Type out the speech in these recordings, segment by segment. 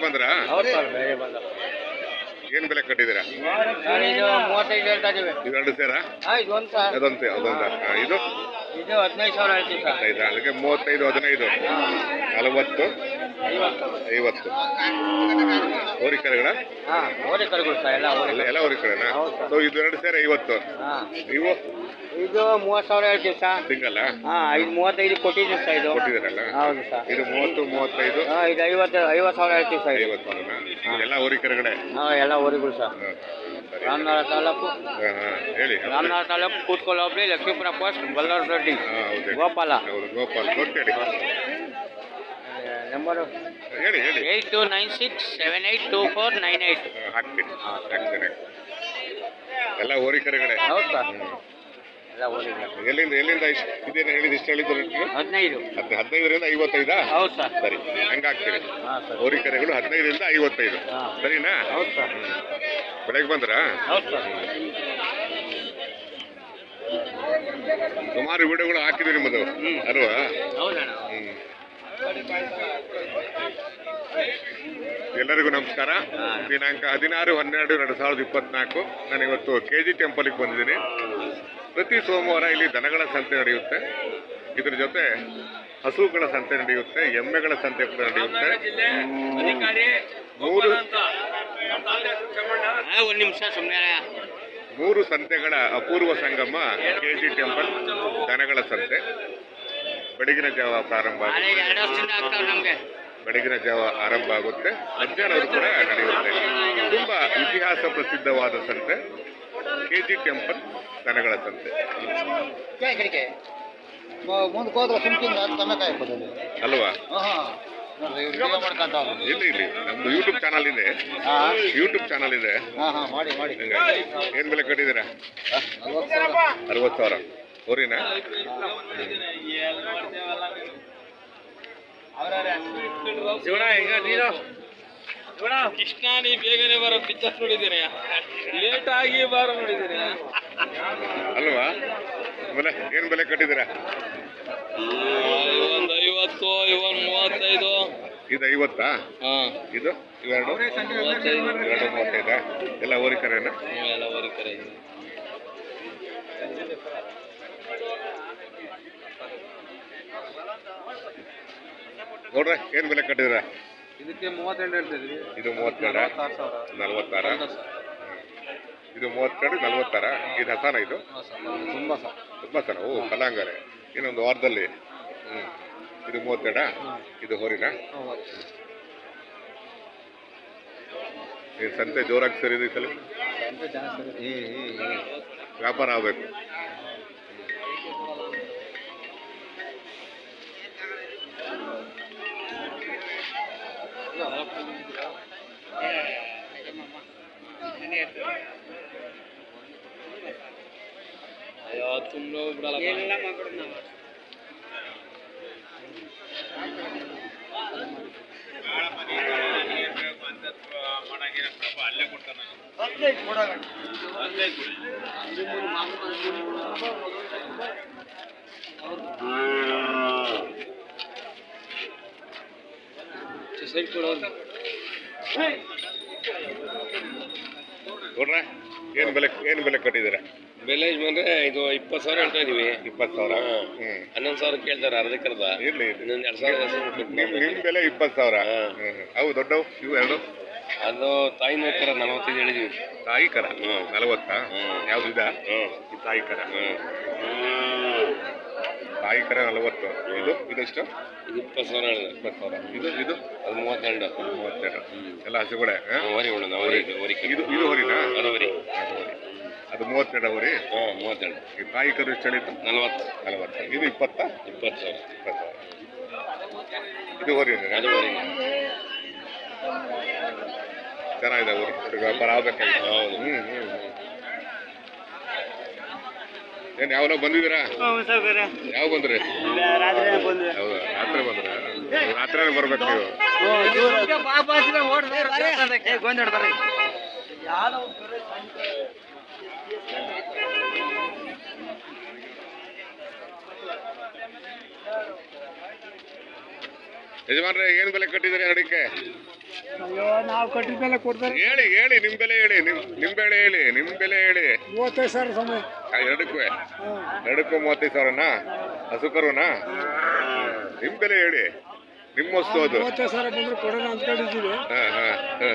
ಬಂದ್ರಾ? ಏನ್ ಬೆಲೆ ಕಟ್ಟಿದ್ದೀರಾ? ಸರ್ ಮೂವತ್ತೈದು ಹೇಳ್ತಾ ಇದೀವಿ ಇವೆರಡು ಸೇರಾ? ಹಾಂ ಇದು ಅದೊಂದು ಅದೊಂದ. ಇದು? ಇದು ಹದಿನೈದು ಸಾವಿರ ಹೇಳ್ತೀವಿ ಸರ್. ಐದಾ ಅದಕ್ಕೆ ಮೂವತ್ತೈದು ಹದಿನೈದು. ನಲವತ್ತು. ಐವತ್ತು. ಹೋರಿ ಕರುಗಳು ಎಲ್ಲ. ಸೊ ಇದು ಎರಡು ಸೇರ ಐವತ್ತು. ಇದು ಮೂವತ್ತು ಸಾವಿರ ಹೇಳ್ತೀವಿ ಸರ್. ಸಿಂಗಲ್ಲ? ಹಾಂ ಇದು ಮೂವತ್ತೈದು ಸರ್ ಇದು. ಕೊಟ್ಟಿದ್ದೀರಲ್ಲ? ಹೌದು ಸರ್. ಇದು ಮೂವತ್ತು ಮೂವತ್ತೈದು? ಹಾಂ ಇದು ಐವತ್ತು ಐವತ್ತು ಸಾವಿರ ಹೇಳ್ತೀವಿ ಸರ್. ಹಾಂ. ಎಲ್ಲ ಊರಿಗಳು ಸರ್. ರಾಮನಗರ ತಾಲೂಕು. ಹೇಳಿ. ರಾಮನಗರ ತಾಲೂಕು ಲಕ್ಷ್ಮೀಪುರ ಪೋಸ್ಟ್ ಬಲ್ಲೂರು ದೊಡ್ಡಿ ಗೋಪಾಲ. ಗೋಪಾಲ್. ಗೊತ್ತೇಳಿ ನಂಬರು ಹೇಳಿ ಹೇಳಿ. Eight two nine six seven eight two four nine eight ಹಾಂ, ಹಾಕ್ತೀನಿ ಹಾಕ್ತೇನೆ. ಎಲ್ಲ ಹೋರಿಕರೆಗಳೇ ಹೌದು? ಸರ್. ಎಲ್ಲ ಊರಿಗಳು ಎಲ್ಲಿಂದ ಎಲ್ಲಿಂದ ಇಷ್ಟು ಇದೇನು ಹೇಳಿದ ಇಷ್ಟು ಹೇಳಿದ್ರು ನಿಮಗೆ? ಹದಿನೈದು. ಹದ್ ಹದಿನೈದರಿಂದ ಐವತ್ತೈದಾ? ಹೌದು ಸರ್. ಸರಿ ಹಂಗಾಗ್ತೀನಿ ಹಾಂ ಸರ್. ಹೋರಿಕರೆಗಳು ಹದಿನೈದರಿಂದ ಐವತ್ತೈದು. ಹಾಂ. ಸರಿನಾ? ಹೌದು ಸರ್. ಬೆಳಗ್ಗೆ ಬಂದ್ರಾ? ಹೌದು ಸರ್. ಸುಮಾರು ವಿಡಿಯೋಗಳು ಹಾಕಿದ್ವಿ ನಿಮ್ಮದು. ಹ್ಮ್. ಅಲ್ವಾ? ಹೌದಣ್ಣ. ಹ್ಮ್. ಎಲ್ಲರಿಗೂ ನಮಸ್ಕಾರ. ದಿನಾಂಕ ಹದಿನಾರು ಹನ್ನೆರಡು ಎರಡು ಸಾವಿರದ ಇಪ್ಪತ್ನಾಲ್ಕು. ನಾನು ಇವತ್ತು ಕೆ ಜಿ ಟೆಂಪಲ್ಗೆ ಬಂದಿದ್ದೀನಿ. ಪ್ರತಿ ಸೋಮವಾರ ಇಲ್ಲಿ ದನಗಳ ಸಂತೆ ನಡೆಯುತ್ತೆ. ಇದ್ರ ಜೊತೆ ಹಸುಗಳ ಸಂತೆ ನಡೆಯುತ್ತೆ ಎಮ್ಮೆಗಳ ಸಂತೆ ಕೂಡ ನಡೆಯುತ್ತೆ. ಮೂರು ಮೂರು ಸಂತೆಗಳ ಅಪೂರ್ವ ಸಂಗಮ ಕೆ ಜಿ ಟೆಂಪಲ್ ದನಗಳ ಸಂತೆ. ಬೆಳಗಿನ ಜಾವ ಪ್ರಾರಂಭ ಆಗುತ್ತೆ. ನಾಳೆ ಎರಡು ವರ್ಷದಿಂದ ಆಗ್ತಾವೆ ನಮಗೆ. ಬೆಳಗಿನ ಜಾವ ಆರಂಭ ಆಗುತ್ತೆ. ಮಧ್ಯಾಹ್ನವರೆಗೂ ಕೂಡ ನಡೆಯುತ್ತೆ. ತುಂಬಾ ಇತಿಹಾಸ ಪ್ರಸಿದ್ಧವಾದ ಸಂತೆ. ಕೆ ಜಿ ಟೆಂಪಲ್ ದನಗಳ ಸಂತೆ. ಮುಂದಕ್ಕೆ ಹೋದ್ರೆ ಸುಮ್ಕಿಂದ ಅಲ್ವಾ? ಇಲ್ಲಿ ಇಲ್ಲಿ ನಮ್ದು ಯೂಟ್ಯೂಬ್ ಚಾನಲ್ ಇದೆ. ಹಾಂ. ಯೂಟ್ಯೂಬ್ ಚಾನಲ್ ಇದೆ. ಹಾಂ ಹಾಂ ಮಾಡಿ ಮಾಡಿ. ಏನ್ ಬೆಲೆ ಕಟ್ಟಿದ್ದೀರಾ? ಅರವತ್ತು ಸಾವಿರ. ಊರಿನ? ಶಿವಣ ಈಗ ನೀನು? ಕೃಷ್ಣ ನೀ ಬೇಗನೆ ಬರೋ ಪಿಕ್ಚರ್ ನೋಡಿದ್ದೀನಿ ಲೇಟ್ ಆಗಿ ಬಾರೋ ನೋಡಿದ್ದೀನಿ ಅಲ್ವಾ? ಬೆಲೆ ಏನು ಬೆಲೆ ಕಟ್ಟಿದ್ದೀರಾ? ಒಂದು ಐವತ್ತು ಇವನ್ ಮೂವತ್ತೈದು ಇದು ಐವತ್ತಾ? ಇದು ಇವೆರಡು? ಮೂವತ್ತೈದು. ಎಲ್ಲ ಓರಿಕರೇನಾ ಎಲ್ಲ ಊರಿ ನೋಡ್ರೆ ಏನ್ ಬೆಲೆ ಕಟ್ಟಿದ್ರ ಇದಕ್ಕೆ ಮೂವತ್ತೆರಡು ಇದು ಮೂವತ್ತೆರಡ ನಲ್ವತ್ತಾರ ಇದು ಮೂವತ್ತೆರಡು ನಲ್ವತ್ತಾರ? ಇದು ಹಸಾನ ಇದು? ತುಂಬ ಸರ್. ತುಂಬಾ ಸರ ಓ ಕಲಾಂಗಾರೆ. ಇನ್ನೊಂದು ವಾರದಲ್ಲಿ. ಹ್ಞೂ ಇದು ಮೂವತ್ತೆರಡ ಇದು ಹೋರಿನ? ಈ ಸಂತೆ ಜೋರಾಗಿ ಸರಿದೆ ವ್ಯಾಪಾರ ಸಲ ಹ್ಮ್ ಹ್ಮ್ ಹ್ಮ್ ವ್ಯಾಪಾರ ಆಗ್ಬೇಕು ಅಯ್ಯೋ ತುಂಬ ಬಿಡಲ್ಲ ಸೈಡ್ ಕೊಡೋದು ನೋಡ್ರೆ ಏನು ಬೆಲೆ ಏನು ಬೆಲೆ ಕಟ್ಟಿದ್ದೀರಾ? ಬೆಲೆ ಬಂದ್ರೆ ಇದು ಇಪ್ಪತ್ತು ಸಾವಿರ ಹೇಳ್ತಾ ಇದೀವಿ. ಇಪ್ಪತ್ತು ಸಾವಿರ? ಹನ್ನೊಂದು ಸಾವಿರ ಕೇಳ್ತಾರೆ ಅರ್ಧಕ್ಕರ್ಧ ಇರ್ಲಿ ಇರ್ಲಿ. ಇನ್ನೊಂದು ಎರಡು ಸಾವಿರ ನಿಮ್ಮ ನಿಮ್ ಬೆಲೆ ಇಪ್ಪತ್ತು ಸಾವಿರ. ಅವು ದೊಡ್ಡವು? ಇವು ಎರಡು? ಅದು ತಾಯಿ ಕರ ನಲವತ್ತೈದು ಹೇಳಿದೀವಿ. ತಾಯಿ ಕರ. ನಲವತ್ತಾ? ಹ್ಮ್. ಯಾವ್ದು ಇದ? ಹ್ಞೂ ತಾಯಿ ಕರ. ಹ್ಞೂ ತಾಯಿ ಕರ ನಲವತ್ತು. ಇದು? ಇದೆಷ್ಟು? ಇದು ಇಪ್ಪತ್ತು ಸಾವಿರ ಹೇಳಿದೆ ಇಪ್ಪತ್ತು ಸಾವಿರ ಇದು? ಇದು? ಅದು ಮೂವತ್ತೆರಡು. ಮೂವತ್ತೆರಡು. ಎಲ್ಲ ಹಸುಗಳೇ ಹಾ? ವರಿ ಉಳ್ಳದ ಇದು ವರಿ ಇದು ಇದು ಹೊರಿನಾ? ಅದು ಹೊರಿ. ಅದು ಮೂವತ್ತೆರಡು ಹೊರಿ? ಹಾಂ ಮೂವತ್ತೆರಡು. ಈ ತಾಯಿ ಕರು ಎಷ್ಟು ಹೇಳಿದ್ದು? ನಲವತ್ತು. ನಲವತ್ತು. ಇದು ಇಪ್ಪತ್ತ? ಇಪ್ಪತ್ತು ಸಾವಿರ ಇಪ್ಪತ್ತು. ಸಾವಿರ ಇದು ಹೊರಿ ಅದು ಹೊರಿ. ಚೆನ್ನಾಗಿದೆ ಊರು ವ್ಯಾಪಾರ ಆಗಬೇಕಾಗಿತ್ತು ಹೌದು. ಹ್ಞೂ ಹ್ಮ್. ಏನ್ ಯಾವಲ್ಲ ಬಂದಿದ್ದೀರಾ? ಯಾವ ಬಂದ್ರಿ? ಹೌದಾ? ರಾತ್ರಿ ಬಂದ್ರ? ರಾತ್ರಿ ಬರ್ಬೇಕು ನೀವು. ಯಜಮಾನ್ರೆ ಏನ್ ಬೆಲೆ ಕಟ್ಟಿದ್ರಿ ಅಡಿಕೆ ಅಯ್ಯೋ ನಾವು ಕಟ್ಟಿದ ಮೇಲೆ ಕೊಡ್ತಾರೆ. ಹೇಳಿ ಹೇಳಿ ನಿಮ್ ಬೆಲೆ ಹೇಳಿ ನಿಮ್ ನಿಮ್ ಬೆಲೆ ಹೇಳಿ ನಿಮ್ ಬೆಲೆ ಹೇಳಿ. ಮೂವತ್ತೈದು ಸಾವಿರ ಸಮಯ ಆ, ಎರಡಕ್ಕೂ ಎರಡಕ್ಕೂ ಮೂವತ್ತೈದು ಸಾವಿರನಾ? ಹಸು ಕರುನಾ ನಿಮ್ ಬೆಲೆ ಹೇಳಿ. ನಿಮ್ಮ ವಸ್ತು ಅದು ಮೂವತ್ತೈದು ಸಾವಿರ ಬಂದ್ರೆ ಕೊಡೋಣ ಅಂದ್ಕೊಂಡಿದ್ದೀವಿ ಹಾ ಹಾ ಹಾ.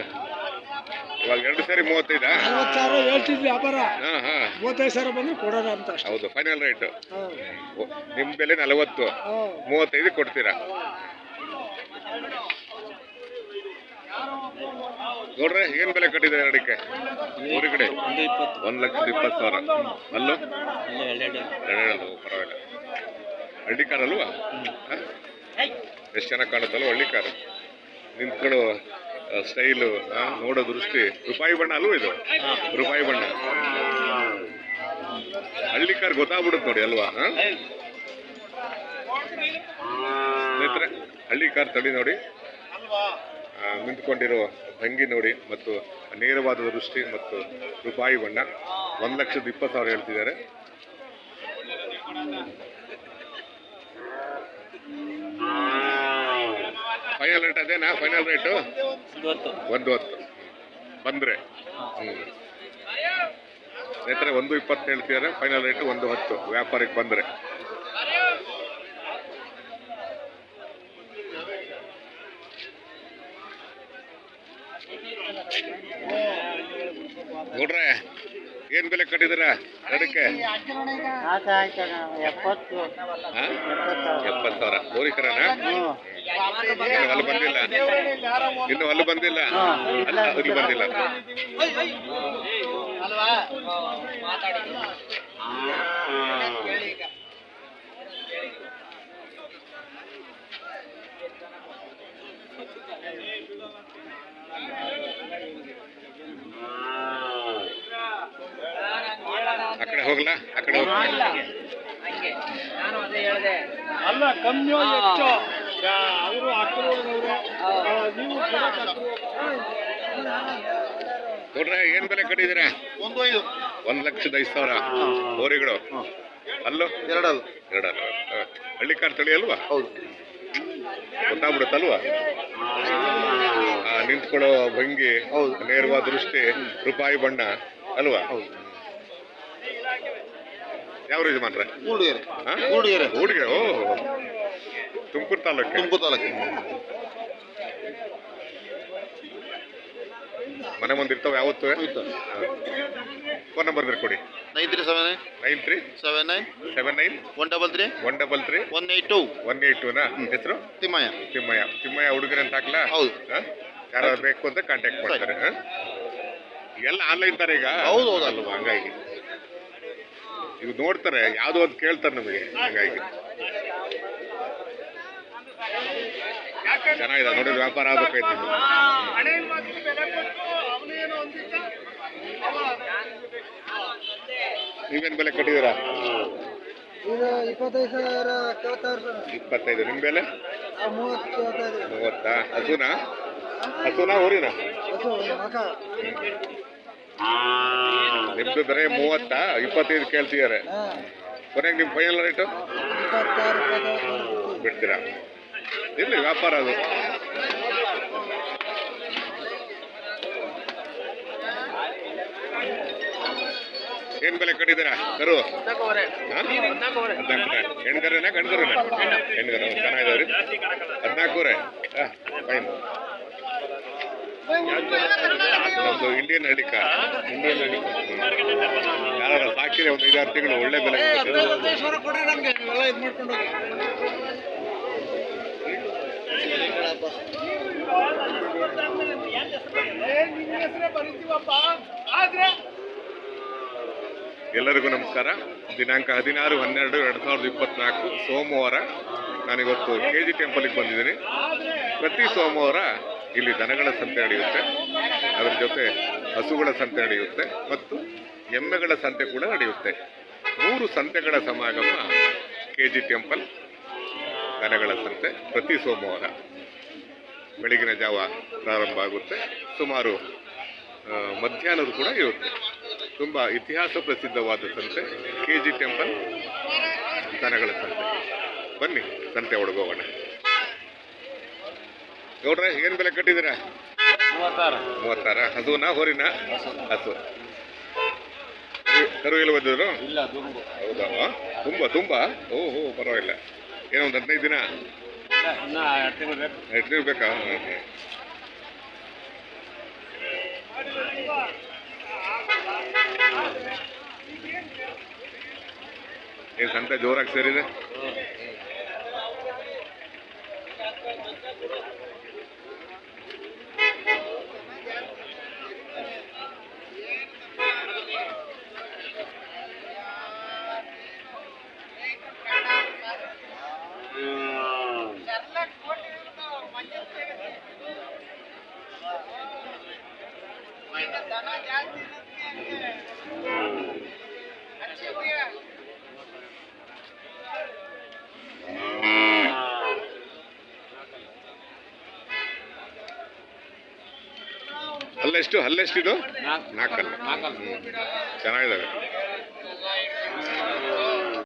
ಇವಾಗ ಎರಡು ಸೇರಿ ಮೂವತ್ತೈದಾ? ನಲ್ವತ್ತು ಸಾವಿರ ಹೇಳ್ತಿದ್ವಿ ವ್ಯಾಪಾರ. ಹಾ ಹಾ. ಮೂವತ್ತೈದು ಸಾವಿರ ಬಂದ್ರೆ ಕೊಡೋಣ ಅಂತ ಅಷ್ಟೇ. ಹೌದು ಫೈನಲ್ ರೇಟ್ ನಿಮ್ ಬೆಲೆ ನಲವತ್ತು. ಮೂವತ್ತೈದು ಕೊಡ್ತೀರಾ? ನೋಡ್ರೆ, ಏನ್ ಬೆಲೆ ಕಟ್ಟಿದೆ ಎರಡಕ್ಕೆ ಮೂರು ಕಡೆ. ಒಂದು ಲಕ್ಷದ ಇಪ್ಪತ್ತು ಸಾವಿರ. ಅಲ್ಲೂ ಪರವಾಗಿಲ್ಲ. ಹಳ್ಳಿ ಕಾರ್ ಅಲ್ವಾ? ಎಷ್ಟು ಚೆನ್ನಾಗಿ ಕಾಣುತ್ತಲ್ಲ ಹಳ್ಳಿ ಕಾರ್. ನಿಂತ್ಕೊಳ್ಳೋ ಸ್ಟೈಲು ನೋಡೋ ದೃಷ್ಟಿ. ರೂಪಾಯಿ ಬಣ್ಣ ಅಲ್ವ ಇದು? ರೂಪಾಯಿ ಬಣ್ಣ. ಹಳ್ಳಿ ಕಾರ್ ಗೊತ್ತಾಗ್ಬಿಡುತ್ತೆ ನೋಡಿ, ಅಲ್ವಾ? ಹಳ್ಳಿ ಕಾರ್ ತಡಿ ನೋಡಿ. ನಿಂತ್ಕೊಂಡಿರೋ ಭಂಗಿ ನೋಡಿ ಮತ್ತು ನೇರವಾದ ದೃಷ್ಟಿ ಮತ್ತು ರೂಪಾಯಿ ಬಣ್ಣ. ಒಂದು ಲಕ್ಷದ ಇಪ್ಪತ್ತು ಸಾವಿರ ಹೇಳ್ತಿದ್ದಾರೆ. ಫೈನಲ್ ರೇಟ್ ಅದೇನಾ? ಫೈನಲ್ ರೇಟು ಒಂದು ಹತ್ತು ಬಂದರೆ. ಹತ್ತು ಬಂದ್ರೆ ಹ್ಞೂ ಸ್ನೇಹಿತರೆ ಒಂದು ಇಪ್ಪತ್ತು ಹೇಳ್ತಿದ್ದಾರೆ. ಫೈನಲ್ ರೇಟು ಒಂದು ಹತ್ತು ವ್ಯಾಪಾರಕ್ಕೆ ಬಂದರೆ. ನೋಡ್ರೆ, ಏನ್ ಬೆಲೆ ಕಟ್ಟಿದ್ರ ಅದಕ್ಕೆ ಎಪ್ಪತ್ತು ಸಾವಿರ ಗೋರಿಕರನ ಇನ್ನು ಅಲ್ಲಿ ಬಂದಿಲ್ಲ. ಇನ್ನು ಅಲ್ಲಿ ಬಂದಿಲ್ಲ? ಅಲ್ಲ ಅಲ್ಲಿ ಬಂದಿಲ್ಲ. ಆ ಕಡೆ ಹೋಗ್ಲಾ? ಆ ಕಡೆ ಹೋಗ್ಲಾ? ಅಲ್ಲ. ಕಮ್ಮಿ ಹೆಚ್ಚು. ಅವರು ಹತ್ತಿರವ್ರೆ ನೀವು ನೋಡ್ರೆ ಏನ್ ಬೆಲೆ ಕಟ್ಟಿದ್ದೀರಾ? ಒಂದು ಐದು. ಒಂದ್ ಲಕ್ಷದ ಐದು ಸಾವಿರ. ಹೋರಿಗಳು. ಅಲ್ಲೋ? ಎರಡಲ್ಲ. ಎರಡಲ್ಲ. ಹ. ಹಳ್ಳಿ ಕಾರ್ ತಳಿ ಅಲ್ವಾ? ಹೌದು. ಗೊತ್ತಾಗ್ಬಿಡುತ್ತಲ್ವಾ? ನಿಂತ್ಕೊಳ್ಳೋ ಭಂಗಿ. ನೇರವಾದ ದೃಷ್ಟಿ ರೂಪಾಯಿ ಬಣ್ಣ ಅಲ್ವಾ? ಯಾವ ರೀತಿ ಮಾತ್ರ ಹಾ? ಕೂಡಿಗೆರೆ ಊರಿಗೆ ಓ ತುಮಕೂರು ತಾಲೂಕು? ತುಮಕೂರು ತಾಲೂಕು. ಮನೆ ಮುಂದೆ ಇರ್ತಾವ ಯಾವತ್ತು ಫೋನ್ ನಂಬರ್ ಕೊಡಿ. Nine three seven nine three seven nine. Seven nine. One double three. One double three. One eight two. One eight ಟೂನಾ? ಹೆಸರು? ತಿಮ್ಮಯ್ಯ. ತಿಮ್ಮಯ್ಯ. ತಿಮ್ಮಯ್ಯ ಹುಡುಗರಂತ ಹಾಕ್ಲಾ? ಹೌದು. ಯಾರು ಬೇಕು ಅಂತ ಕಾಂಟ್ಯಾಕ್ಟ್ ಮಾಡ್ತಾರೆ ಹ? ಎಲ್ಲ ಆನ್ಲೈನ್ ತರ ಈಗ? ಹೌದು, ಹೌದು. ಅಲ್ವಾ? ಹಂಗಾಗಿ. ಇದು ನೋಡ್ತಾರೆ ಯಾವ್ದೋ ಒಂದು ಕೇಳ್ತಾರೆ ನಮಗೆ. ಹಂಗಾಗಿ. ಚೆನ್ನಾಗಿದೆ ನೋಡಿ ವ್ಯಾಪಾರ ಆಗ್ಬೇಕಾಯ್ತು. ನೀವೇನ್ ಬೆಲೆ ಕಟ್ಟಿದ್ದೀರಾ? ಇಪ್ಪತ್ತೈದು ಸಾವಿರ ಕೇಳ್ತಾವ್ರ ಇಪ್ಪತ್ತೈದು ನಿಮ್ ಬೆಲೆ? ಮೂವತ್ತಾ? ಹಸುನಾ? ಹಸುನಾ ಊರಿನ ನಿಮ್ದು ಬರೀ ಮೂವತ್ತಾ ಇಪ್ಪತ್ತೈದು ಕೇಳ್ತಿದ್ದಾರೆ. ಕೊನೆಗೆ ನಿಮ್ಮ ಫೈನಲ್ ರೇಟು ಬಿಡ್ತೀರಾ? ಇರ್ಲಿ ವ್ಯಾಪಾರ ಅದು. ಏನ್ ಬೆಲೆ ಕಟ್ಟಿದ್ದೀರಾ? ಕರು? ಹದಿನಾಲ್ಕು ಹೆಣ್ಗರನ ಗಂಡ್ಗರನ ಹೆಣ್ಗರ ಚೆನ್ನಾಗಿದಾವ್ರಿ ಹದಿನಾಲ್ಕೂರೆ ಫೈನ್ ನಮ್ದು ಇಂಡಿಯನ್ ಅಡಿಕ ಇಂಡಿಯನ್ ಅಡಿಕ ಯಾರು ಸಾಕಿದ್ರೆ ಒಂದು ಐದಾರು ತಿಂಗಳು ಒಳ್ಳೆ ಬೆಲೆ ಎಲ್ಲರಿಗೂ ನಮಸ್ಕಾರ. ದಿನಾಂಕ ಹದಿನಾರು ಹನ್ನೆರಡು ಎರಡು ಸಾವಿರದ ಇಪ್ಪತ್ನಾಲ್ಕು ಸೋಮವಾರ ನಾನಿವತ್ತು ಕೆ ಜಿ ಟೆಂಪಲ್ಗೆ ಬಂದಿದ್ದೀನಿ. ಪ್ರತಿ ಸೋಮವಾರ ಇಲ್ಲಿ ದನಗಳ ಸಂತೆ ನಡೆಯುತ್ತೆ. ಅದರ ಜೊತೆ ಹಸುಗಳ ಸಂತೆ ನಡೆಯುತ್ತೆ ಮತ್ತು ಎಮ್ಮೆಗಳ ಸಂತೆ ಕೂಡ ನಡೆಯುತ್ತೆ. ಮೂರು ಸಂತೆಗಳ ಸಮಾಗಮ ಕೆ ಜಿ ಟೆಂಪಲ್ ದನಗಳ ಸಂತೆ ಪ್ರತಿ ಸೋಮವಾರ ಬೆಳಗಿನ ಜಾವ ಪ್ರಾರಂಭ ಆಗುತ್ತೆ. ಸುಮಾರು ಮಧ್ಯಾಹ್ನದ ಕೂಡ ಇರುತ್ತೆ. ತುಂಬ ಇತಿಹಾಸ ಪ್ರಸಿದ್ಧವಾದ ಸಂತೆ ಕೆ ಜಿ ಟೆಂಪಲ್ ದನಗಳ ಸಂತೆ. ಬನ್ನಿ, ಸಂತೆ ಒಳಗೋಗೋಣ. ನೋಡ್ರೆ ಏನು ಬೆಲೆ ಕಟ್ಟಿದೀರ ಮೂವತ್ತಾರು. ಮೂವತ್ತಾರ? ಹಸುನಾ ಹೋರಿನ? ಹಸು ಕರು- ಎಲ್ಲಿ ಬಂದಿದ್ರು? ಹೌದಾ? ತುಂಬ ತುಂಬ? ಓ ಹೋ ಪರವಾಗಿಲ್ಲ. ಏನೋ ಒಂದು ಹದಿನೈದು ದಿನ? ಬೇಕಾ. ಎರಡು ತಿಂಗಳು ಇಟ್ಟಿರ್ಬೇಕಾ ಏನು ಸಂತೆ ಜೋರಾಗಿ ಸೇರಿದೆ? ಅಲ್ಲೆಷ್ಟು ಅಲ್ಲೆಷ್ಟಿದು ನಾಲ್ಕು ನಾಲ್ಕಲ್ಲ. ನಾಲ್ಕಲ್ಲ. ಚೆನ್ನಾಗಿದ್ದಾವೆ.